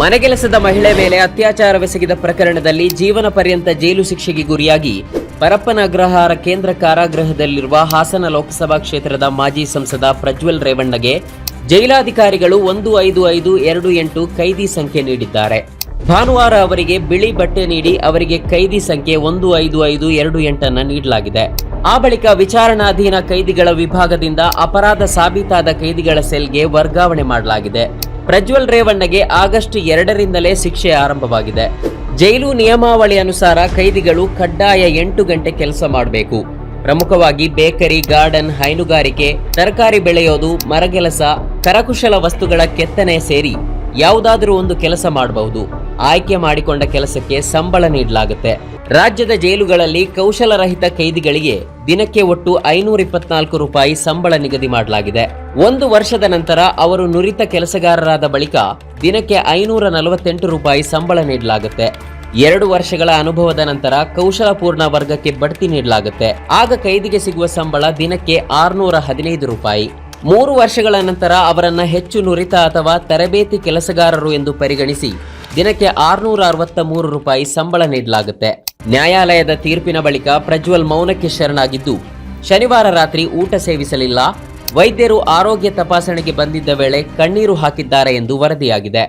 ಮನೆಗೆಲಸದ ಮಹಿಳೆ ಮೇಲೆ ಅತ್ಯಾಚಾರವೆಸಗಿದ ಪ್ರಕರಣದಲ್ಲಿ ಜೀವನ ಪರ್ಯಂತ ಜೈಲು ಶಿಕ್ಷೆಗೆ ಗುರಿಯಾಗಿ ಪರಪ್ಪನ ಅಗ್ರಹಾರ ಕೇಂದ್ರ ಕಾರಾಗೃಹದಲ್ಲಿರುವ ಹಾಸನ ಲೋಕಸಭಾ ಕ್ಷೇತ್ರದ ಮಾಜಿ ಸಂಸದ ಪ್ರಜ್ವಲ್ ರೇವಣ್ಣಗೆ ಜೈಲಾಧಿಕಾರಿಗಳು ಒಂದು ಐದು ಐದು ಎರಡು ಎಂಟು ಕೈದಿ ಸಂಖ್ಯೆ ನೀಡಿದ್ದಾರೆ. ಭಾನುವಾರ ಅವರಿಗೆ ಬಿಳಿ ಬಟ್ಟೆ ನೀಡಿ ಅವರಿಗೆ ಕೈದಿ ಸಂಖ್ಯೆ ಒಂದು ಐದು ಐದು ಎರಡು ಎಂಟನ್ನು ನೀಡಲಾಗಿದೆ. ಆ ಬಳಿಕ ವಿಚಾರಣಾಧೀನ ಕೈದಿಗಳ ವಿಭಾಗದಿಂದ ಅಪರಾಧ ಸಾಬೀತಾದ ಕೈದಿಗಳ ಸೆಲ್ಗೆ ವರ್ಗಾವಣೆ ಮಾಡಲಾಗಿದೆ. ಪ್ರಜ್ವಲ್ ರೇವಣ್ಣಗೆ ಆಗಸ್ಟ್ ಎರಡರಿಂದಲೇ ಶಿಕ್ಷೆ ಆರಂಭವಾಗಿದೆ. ಜೈಲು ನಿಯಮಾವಳಿ ಅನುಸಾರ ಕೈದಿಗಳು ಕಡ್ಡಾಯ ಎಂಟು ಗಂಟೆ ಕೆಲಸ ಮಾಡಬೇಕು. ಪ್ರಮುಖವಾಗಿ ಬೇಕರಿ, ಗಾರ್ಡನ್, ಹೈನುಗಾರಿಕೆ, ತರಕಾರಿ ಬೆಳೆಯೋದು, ಮರಗೆಲಸ, ಕರಕುಶಲ ವಸ್ತುಗಳ ಕೆತ್ತನೆ ಸೇರಿ ಯಾವುದಾದರೂ ಒಂದು ಕೆಲಸ ಮಾಡಬಹುದು ಆಯ್ಕೆ ಮಾಡಿಕೊಂಡ ಕೆಲಸಕ್ಕೆ ಸಂಬಳ ನೀಡಲಾಗುತ್ತೆ. ರಾಜ್ಯದ ಜೈಲುಗಳಲ್ಲಿ ಕೌಶಲರಹಿತ ಕೈದಿಗಳಿಗೆ ದಿನಕ್ಕೆ ಒಟ್ಟು ಐನೂರ ಇಪ್ಪತ್ನಾಲ್ಕು ರೂಪಾಯಿ ಸಂಬಳ ನಿಗದಿ ಮಾಡಲಾಗಿದೆ. ಒಂದು ವರ್ಷದ ನಂತರ ಅವರು ನುರಿತ ಕೆಲಸಗಾರರಾದ ಬಳಿಕ ದಿನಕ್ಕೆ ಐನೂರ ನಲವತ್ತೆಂಟು ರೂಪಾಯಿ ಸಂಬಳ ನೀಡಲಾಗುತ್ತೆ. ಎರಡು ವರ್ಷಗಳ ಅನುಭವದ ನಂತರ ಕೌಶಲಪೂರ್ಣ ವರ್ಗಕ್ಕೆ ಬಡ್ತಿ ನೀಡಲಾಗುತ್ತೆ. ಆಗ ಕೈದಿಗೆ ಸಿಗುವ ಸಂಬಳ ದಿನಕ್ಕೆ ಆರುನೂರ ಹದಿನೈದು ರೂಪಾಯಿ. ಮೂರು ವರ್ಷಗಳ ನಂತರ ಅವರನ್ನ ಹೆಚ್ಚು ನುರಿತ ಅಥವಾ ತರಬೇತಿ ಕೆಲಸಗಾರರು ಎಂದು ಪರಿಗಣಿಸಿ ದಿನಕ್ಕೆ ಆರುನೂರ ಅರವತ್ತ ಮೂರು ರೂಪಾಯಿ ಸಂಬಳ ನೀಡಲಾಗುತ್ತೆ. ನ್ಯಾಯಾಲಯದ ತೀರ್ಪಿನ ಬಳಿಕ ಪ್ರಜ್ವಲ್ ಮೌನಕ್ಕೆ ಶರಣಾಗಿದ್ದು, ಶನಿವಾರ ರಾತ್ರಿ ಊಟ ಸೇವಿಸಲಿಲ್ಲ. ವೈದ್ಯರು ಆರೋಗ್ಯ ತಪಾಸಣೆಗೆ ಬಂದಿದ್ದ ವೇಳೆ ಕಣ್ಣೀರು ಹಾಕಿದ್ದಾರೆ ಎಂದು ವರದಿಯಾಗಿದೆ.